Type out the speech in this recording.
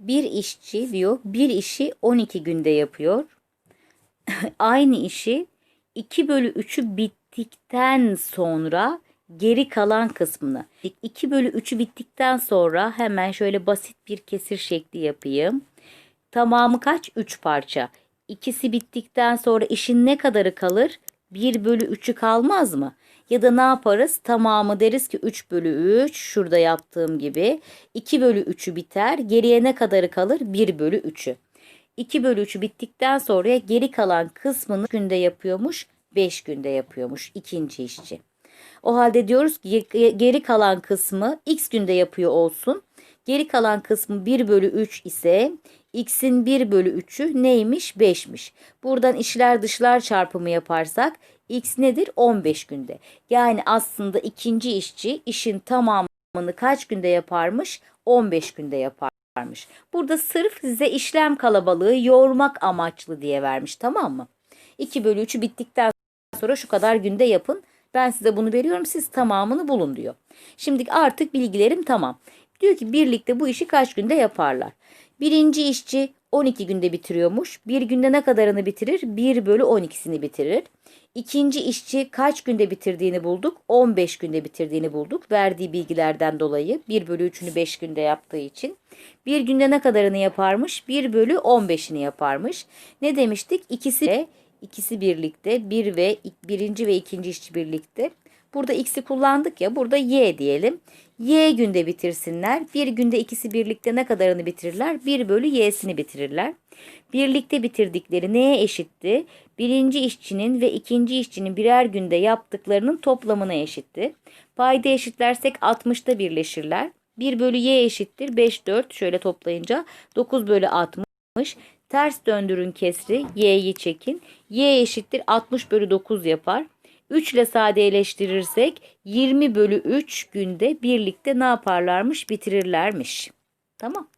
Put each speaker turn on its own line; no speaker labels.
Bir işçi diyor bir işi 12 günde yapıyor. Aynı işi 2 bölü 3'ü bittikten sonra geri kalan kısmını 2 bölü 3'ü bittikten sonra hemen şöyle basit bir kesir şekli yapayım. Tamamı kaç? 3 parça. İkisi bittikten sonra işin ne kadarı kalır? 1 bölü 3'ü kalmaz mı? Ya da ne yaparız? Tamamı deriz ki 3 bölü 3 şurada yaptığım gibi. 2 bölü 3'ü biter. Geriye ne kadarı kalır? 1 bölü 3'ü. 2 bölü 3'ü bittikten sonra geri kalan kısmını günde yapıyormuş. 5 günde yapıyormuş ikinci işçi. O halde diyoruz ki geri kalan kısmı x günde yapıyor olsun. Geri kalan kısmı 1 bölü 3 ise x'in 1 bölü 3'ü neymiş? 5'miş. Buradan işler dışlar çarpımı yaparsak x nedir? 15 günde. Yani aslında ikinci işçi işin tamamını kaç günde yaparmış? 15 günde yaparmış. Burada sırf size işlem kalabalığı yoğurmak amaçlı diye vermiş tamam mı? 2 bölü 3'ü bittikten sonra şu kadar günde yapın. Ben size bunu veriyorum siz tamamını bulun diyor. Şimdi artık bilgilerim tamam. Diyor ki birlikte bu işi kaç günde yaparlar? Birinci işçi 12 günde bitiriyormuş. Bir günde ne kadarını bitirir? 1 bölü 12'sini bitirir. İkinci işçi kaç günde bitirdiğini bulduk? 15 günde bitirdiğini bulduk. Verdiği bilgilerden dolayı 1 bölü 3'ünü 5 günde yaptığı için. Bir günde ne kadarını yaparmış? 1 bölü 15'ini yaparmış. Ne demiştik? İkisi ikisi birlikte bir ve birinci ve ikinci işçi birlikte. Burada x'i kullandık ya burada y diyelim. Y günde bitirsinler. Bir günde ikisi birlikte ne kadarını bitirirler? 1 bölü y'sini bitirirler. Birlikte bitirdikleri neye eşitti? Birinci işçinin ve ikinci işçinin birer günde yaptıklarının toplamına eşitti. Payda eşitlersek 60'ta birleşirler. 1 bölü y eşittir 5 4 şöyle toplayınca 9 bölü 60. Ters döndürün kesri y'yi çekin. y eşittir 60 bölü 9 yapar. 3 ile sadeleştirirsek 20 bölü 3 günde birlikte ne yaparlarmış bitirirlermiş. Tamam.